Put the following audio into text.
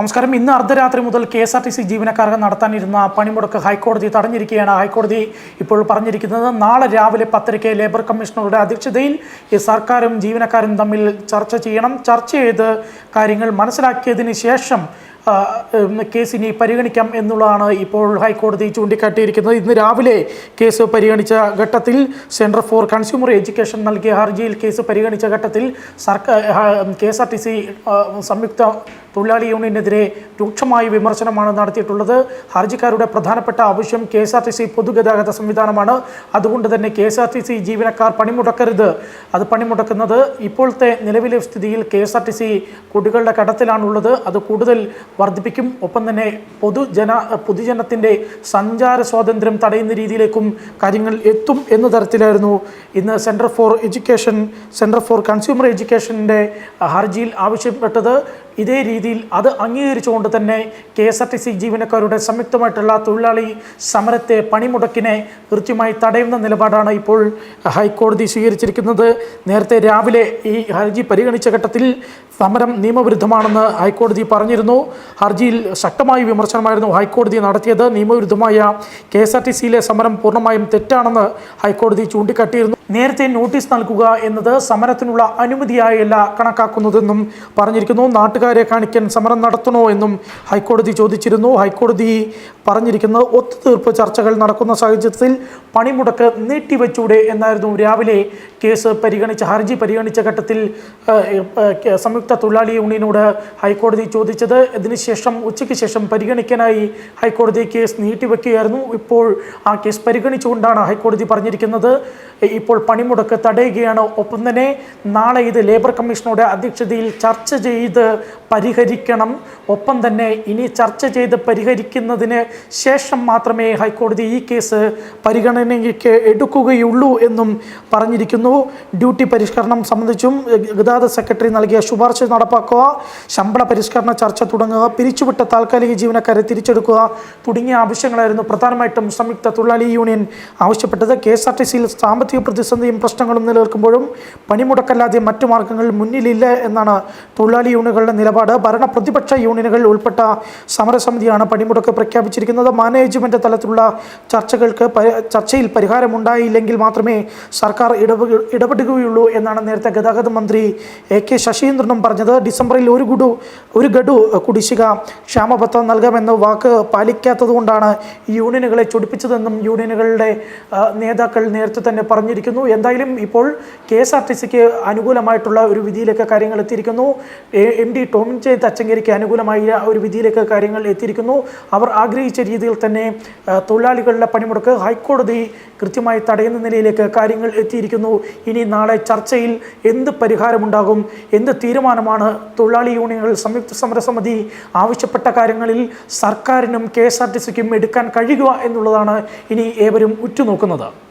നമസ്കാരം. ഇന്ന് അർദ്ധരാത്രി മുതൽ K S R T C ജീവനക്കാർക്ക് നടത്താനിരുന്ന പണിമുടക്ക് ഹൈക്കോടതി തടഞ്ഞിരിക്കുകയാണ് ഹൈക്കോടതി. ഇപ്പോൾ പറഞ്ഞിരിക്കുന്നത് നാളെ രാവിലെ പത്തരയ്ക്ക് ലേബർ കമ്മീഷണറുടെ അധ്യക്ഷതയിൽ ഈ സർക്കാരും ജീവനക്കാരും തമ്മിൽ ചർച്ച ചെയ്യണം. ചർച്ച ചെയ്ത് കാര്യങ്ങൾ മനസ്സിലാക്കിയതിന് ശേഷം കേസ് ഇനി പരിഗണിക്കാം എന്നുള്ളതാണ് ഇപ്പോൾ ഹൈക്കോടതി ചൂണ്ടിക്കാട്ടിയിരിക്കുന്നത്. ഇന്ന് രാവിലെ കേസ് പരിഗണിച്ച ഘട്ടത്തിൽ സെന്റർ ഫോർ കൺസ്യൂമർ എഡ്യൂക്കേഷൻ നൽകിയ ഹർജിയിൽ കേസ് പരിഗണിച്ച ഘട്ടത്തിൽ സർക്കാർ K S R T C സംയുക്ത തൊഴിലാളി യൂണിയനെതിരെ രൂക്ഷമായ വിമർശനമാണ് നടത്തിയിട്ടുള്ളത്. ഹർജിക്കാരുടെ പ്രധാനപ്പെട്ട ആവശ്യം K S R T C പൊതുഗതാഗത സംവിധാനമാണ്. അതുകൊണ്ട് തന്നെ K S R T C ജീവനക്കാർ പണിമുടക്കരുത്. അത് പണിമുടക്കുന്നത് ഇപ്പോഴത്തെ നിലവിലെ സ്ഥിതിയിൽ K S R T C കുടികളുടെ കടത്തിലാണുള്ളത്. അത് കൂടുതൽ വർദ്ധിപ്പിക്കും. ഒപ്പം തന്നെ പൊതുജന പൊതുജനത്തിന്റെ സഞ്ചാര സ്വാതന്ത്ര്യം തടയുന്ന രീതിയിലേക്കും കാര്യങ്ങൾ എത്തും എന്ന തരത്തിലായിരുന്നു ഇന്ന് centre for education centre for consumer എഡ്യൂക്കേഷന്റെ ഹർജിയിൽ ആവശ്യപ്പെട്ടത്. ഇതേ രീതിയിൽ അത് അംഗീകരിച്ചുകൊണ്ട് തന്നെ K S R T C ജീവനക്കാരുടെ സംയുക്തമായിട്ടുള്ള തൊഴിലാളി സമരത്തെ പണിമുടക്കിനെ കൃത്യമായി തടയുന്ന നിലപാടാണ് ഇപ്പോൾ ഹൈക്കോടതി സ്വീകരിച്ചിരിക്കുന്നത്. നേരത്തെ രാവിലെ ഈ ഹർജി പരിഗണിച്ച ഘട്ടത്തിൽ സമരം നിയമവിരുദ്ധമാണെന്ന് ഹൈക്കോടതി പറഞ്ഞിരുന്നു. ഹർജിയിൽ ശക്തമായ വിമർശനമായിരുന്നു ഹൈക്കോടതി നടത്തിയത്. നിയമവിരുദ്ധമായ കെ എസ് ആർ ടി സിയിലെ സമരം പൂർണമായും തെറ്റാണെന്ന് ഹൈക്കോടതി ചൂണ്ടിക്കാട്ടിയിരുന്നു. നേരത്തെ നോട്ടീസ് നൽകുക എന്നത് സമരത്തിനുള്ള അനുമതിയായല്ല കണക്കാക്കുന്നതെന്നും പറഞ്ഞിരിക്കുന്നു. നാട്ടുകാരെ കാണിക്കാൻ സമരം നടത്തണോ എന്നും ഹൈക്കോടതി ചോദിച്ചിരുന്നു. ഹൈക്കോടതി പറഞ്ഞിരിക്കുന്നത് ഒത്തുതീർപ്പ് ചർച്ചകൾ നടക്കുന്ന സാഹചര്യത്തിൽ പണിമുടക്ക് നീട്ടിവെച്ചൂടെ എന്നായിരുന്നു. രാവിലെ കേസ് പരിഗണിച്ച ഹർജി പരിഗണിച്ച ഘട്ടത്തിൽ സംയുക്ത തൊഴിലാളി യൂണിയനോട് ഹൈക്കോടതി ചോദിച്ചത്. ഇതിനുശേഷം ഉച്ചയ്ക്ക് ശേഷം പരിഗണിക്കാനായി ഹൈക്കോടതി കേസ് നീട്ടിവെക്കുകയായിരുന്നു. ഇപ്പോൾ ആ കേസ് പരിഗണിച്ചുകൊണ്ടാണ് ഹൈക്കോടതി പറഞ്ഞിരിക്കുന്നത്. ഇപ്പോൾ പണിമുടക്ക് തടയുകയാണ്. ഒപ്പം തന്നെ നാളെ ഇത് ലേബർ കമ്മീഷനോട് അധ്യക്ഷതയിൽ ചർച്ച ചെയ്ത് പരിഹരിക്കണം. ഒപ്പം തന്നെ ഇനി ചർച്ച ചെയ്ത് പരിഹരിക്കുന്നതിന് ശേഷം മാത്രമേ ഹൈക്കോടതി ഈ കേസ് പരിഗണനയ്ക്ക് എടുക്കുകയുള്ളൂ എന്നും പറഞ്ഞിരിക്കുന്നു. ഡ്യൂട്ടി പരിഷ്കരണം സംബന്ധിച്ചും ഗതാഗത സെക്രട്ടറി നൽകിയ ശുപാർശ നടപ്പാക്കുക. ശമ്പള പരിഷ്കരണ ചർച്ച തുടങ്ങുക. പിരിച്ചുവിട്ട താൽക്കാലിക ജീവനക്കാരെ തിരിച്ചെടുക്കുക തുടങ്ങിയ ആവശ്യങ്ങളായിരുന്നു പ്രധാനമായിട്ടും സംയുക്ത തൊഴിലാളി യൂണിയൻ ആവശ്യപ്പെട്ടത്. കെ എസ് ആർ ടി സിയിൽ സാമ്പത്തിക പ്രതിസന്ധിയും പ്രശ്നങ്ങളും നിലനിൽക്കുമ്പോഴും പണിമുടക്കല്ലാതെ മറ്റു മാർഗങ്ങൾ മുന്നിലില്ല എന്നാണ് തൊഴിലാളി യൂണിയനുകളുടെ നിലപാട്. ഭരണ പ്രതിപക്ഷ യൂണിയനുകൾ ഉൾപ്പെട്ട സമരസമിതിയാണ് പണിമുടക്ക് പ്രഖ്യാപിച്ചിരിക്കുന്നത്. മാനേജ്മെന്റ് തലത്തിലുള്ള ചർച്ചകൾക്ക് ചർച്ചയിൽ പരിഹാരമുണ്ടായില്ലെങ്കിൽ മാത്രമേ സർക്കാർ ഇടപെട ഇടപെടുകയുള്ളൂ എന്നാണ് നേരത്തെ ഗതാഗത മന്ത്രി എ കെ ശശീന്ദ്രനും പറഞ്ഞത്. ഡിസംബറിൽ ഒരു ഗുഡു ഒരു ഗഡു കുടിശ്ശിക ക്ഷാമപത്രം നൽകാമെന്ന വാക്ക് പാലിക്കാത്തതുകൊണ്ടാണ് യൂണിയനുകളെ ചൊടിപ്പിച്ചതെന്നും യൂണിയനുകളുടെ നേതാക്കൾ നേരത്തെ തന്നെ പറഞ്ഞിരിക്കുന്നു. എന്തായാലും ഇപ്പോൾ കെ എസ് ആർ ടി സിക്ക് അനുകൂലമായിട്ടുള്ള ഒരു വിധിയിലേക്ക് കാര്യങ്ങൾ എത്തിയിരിക്കുന്നു. എ- ഡി ടോമിൻ ജെ തച്ചങ്കേരിക്ക് അനുകൂലമായ ഒരു വിധിയിലേക്ക് കാര്യങ്ങൾ എത്തിയിരിക്കുന്നു. അവർ ആഗ്രഹിച്ച രീതിയിൽ തന്നെ തൊഴിലാളികളുടെ പണിമുടക്ക് ഹൈക്കോടതി കൃത്യമായി തടയുന്ന നിലയിലേക്ക് കാര്യങ്ങൾ എത്തിയിരിക്കുന്നു. ഇനി നാളെ ചർച്ചയിൽ എന്ത് പരിഹാരമുണ്ടാകും എന്ത് തീരുമാനമാണ് തൊഴിലാളി യൂണിയനുകൾ സംയുക്ത സമരസമിതി ആവശ്യപ്പെട്ട കാര്യങ്ങളിൽ സർക്കാരിനും കെ എസ് ആർ ടി സിക്കും എടുക്കാൻ കഴിയുക എന്നുള്ളതാണ് ഇനി ഏവരും ഉറ്റുനോക്കുന്നത്.